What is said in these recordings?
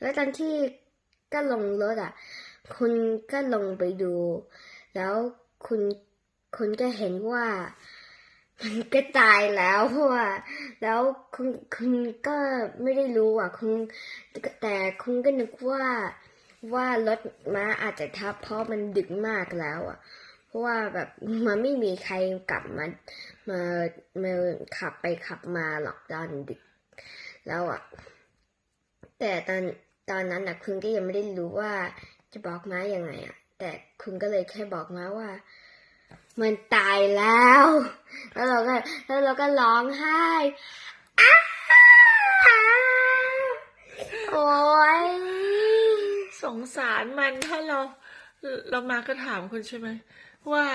แล้วตอนที่ก็ลงรถอะ คุณก็ลงไปดู แล้วคุณคุณก็เห็นว่า มันก็ตายแล้วเพราะว่าแล้วคุณคุณก็ไม่ได้รู้อะ คุณแต่คุณก็นึกว่าว่ารถม้าอาจจะทับเพราะมันดึกมากแล้วอะ เพราะว่าแบบมันไม่มีใครกลับมามามาขับไปขับมาหรอกตอนดึก แล้วอะ แต่ตอน ตอนนั้นอะคุณก็ยังไม่ได้รู้ว่าจะบอกม้ายังไงอะแต่คุณก็เลยแค่บอกม้าว่า มันตายแล้ว แล้วเราก็แล้วเราก็ร้องไห้อ้าโอ้ยสงสารมันถ้าเราเรามาก็ถามคุณใช่ไหมว่า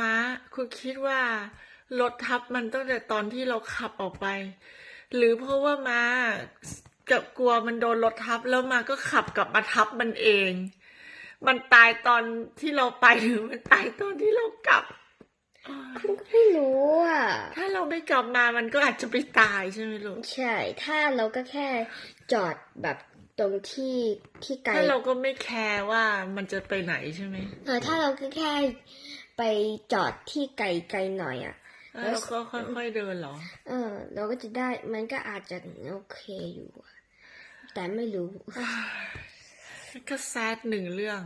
ม้าคุณคิดว่ารถทับมันตั้งแต่ตอนที่เราขับออกไป หรือเพราะว่าม้า กับกลัวมันโดนรถทับแล้วมาก็ขับกลับมาทับมันเอง มันตายตอนที่เราไปหรือมันตายตอนที่เรากลับอ้าวคุณก็ไม่รู้อะ ถ้าเราไม่กลับมามันก็อาจจะไปตายใช่ไหมลูกใช่ ถ้าเราก็แค่จอดแบบตรงที่ที่ไกลถ้าเราก็ไม่แคร์ว่ามันจะไปไหนใช่ไหมเออถ้าเราก็แค่ไปจอดที่ไกลไกลหน่อยอะ แล้วเราก็ค่อยๆเดินเหรอ เออ เราก็จะได้มันก็อาจจะโอเคอยู่อะแต่ไม่รู้ ก็แซดหนึ่งเรื่อง